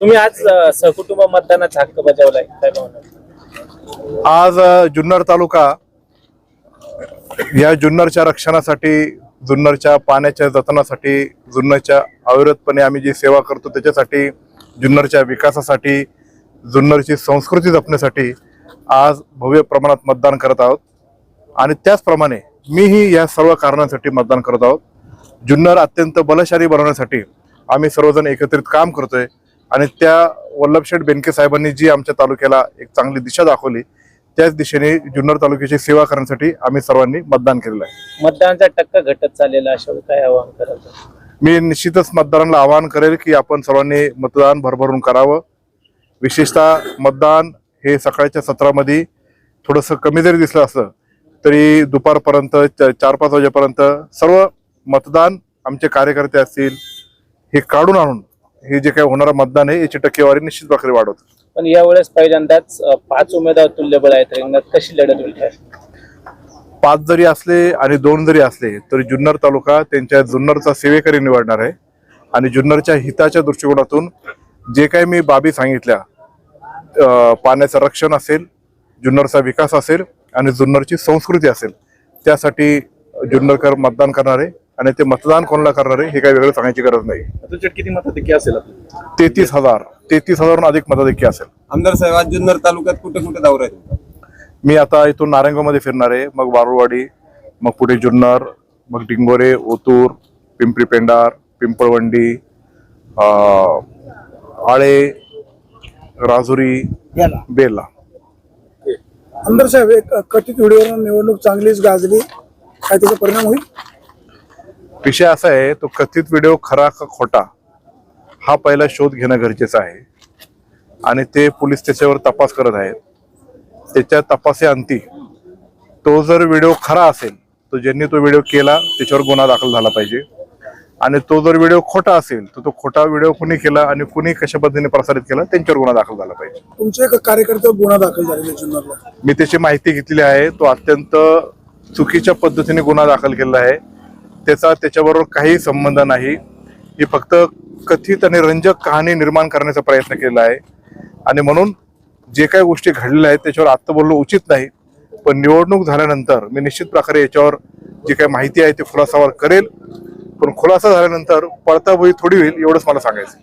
तुम्ही आज अ, सहकुटुंब मतदानाचा हक्क बजावलाय? काय भावना? आज अ, जुन्नर तालुका या जुन्नरच्या रक्षणासाठी जुन्नरच्या पाण्याच्या जतनासाठी जुन्नरच्या अविरतपणे आम्ही जी सेवा करतो त्याच्यासाठी जुन्नरच्या विकासासाठी जुन्नरची संस्कृती जपण्यासाठी आज भव्य प्रमाणात मतदान करत आहोत. आणि त्याचप्रमाणे मीही या सर्व कारणांसाठी मतदान करत आहोत. जुन्नर अत्यंत बलशाली बनवण्यासाठी आम्ही सर्वजण एकत्रित काम करतोय. आणि त्या वल्लभशेठ बेनके साहेबांनी जी आमच्या तालुक्याला एक चांगली दिशा दाखवली त्याच दिशेने जुन्नर तालुक्याची सेवा करण्यासाठी आम्ही सर्वांनी मतदान केलेलं आहे. मतदानाचा टक्का घटत चाललेला अशा काय आवाहन करायचं मी निश्चितच मतदारांना आवाहन करेल की आपण सर्वांनी मतदान भरभरून करावं. विशेषतः मतदान हे सकाळच्या सत्रामध्ये थोडंसं कमी जरी दिसलं असलं तरी दुपारपर्यंत चार पाच वाजेपर्यंत सर्व मतदान आमचे कार्यकर्ते असतील हे काढून आणून हे जे काही होणारं मतदान आहे याची टक्केवारी निश्चित प्रकारे वाढवतं. पण यावेळेस पहिल्यांदाच पाच उमेदवार तुल्यबळ आहेत रिंगणात. कशी लढत होईल? पाच जरी असले आणि दोन जरी असले तरी जुन्नर तालुका त्यांच्या जुन्नरचा सेवेकरी निवडणार आहे. आणि जुन्नरच्या हिताच्या दृष्टिकोनातून जे काही मी बाबी सांगितल्या पाण्याचं रक्षण असेल जुन्नरचा विकास असेल आणि जुन्नरची संस्कृती असेल त्यासाठी जुन्नरकर मतदान करणार आहे. आणि ते मतदान कोणाला करणार आहे हे काही वेगळं सांगायची गरज नाही. तुमच्यात किती मताधिक्य असेल आपली? तेहतीस हजार. तेहतीस हजारहून अधिक मताधिक्य असेल. आमदार साहेब आज जुन्नर तालुक्यात कुठे कुठे दौरा आहे तुमचा? मी आता इथून नारायणगावमध्ये फिरणार आहे. मग वारुळवाडी मग पुढे जुन्नर मग डिंगोरे ओतूर पिंपरी पेंडार पिंपळवंडी अं, आळे राजुरी बेला. आमदार साहेब एक कथित व्हिडिओवर निवडणूक चांगलीच गाजली. काय त्याचा परिणाम होईल? विषय असा आहे तो कथित व्हिडिओ खरा का खोटा हा पहिला शोध घेणं गरजेचं आहे. आणि ते पोलीस त्याच्यावर तपास करत आहेत. त्याच्या तपासाअंती तो जर व्हिडिओ खरा असेल तर ज्यांनी तो व्हिडिओ केला त्याच्यावर गुन्हा दाखल झाला पाहिजे. आणि तो जर व्हिडिओ खोटा असेल तर तो खोटा व्हिडिओ कुणी केला आणि कुणी कशा पद्धतीने प्रसारित केला त्यांच्यावर गुन्हा दाखल झाला पाहिजे. तुमच्या एका कार्यकर्त्यावर गुन्हा दाखल झालेला मी त्याची माहिती घेतलेली आहे. तो अत्यंत चुकीच्या पद्धतीने गुन्हा दाखल केलेला आहे. त्याचा त्याच्याबरोबर काही संबंध नाही. ही फक्त कथित आणि रंजक कहाणी निर्माण करण्याचा प्रयत्न केला आहे. आणि म्हणून जे काही गोष्टी घडलेल्या आहेत त्याच्यावर आत्ता बोलणं उचित नाही. पण निवडणूक झाल्यानंतर मी निश्चित प्रकारे याच्यावर जी काही माहिती आहे ती खुलासावर करेल. पण खुलासा झाल्यानंतर पळताभुई थोडी होईल एवढंच मला सांगायचं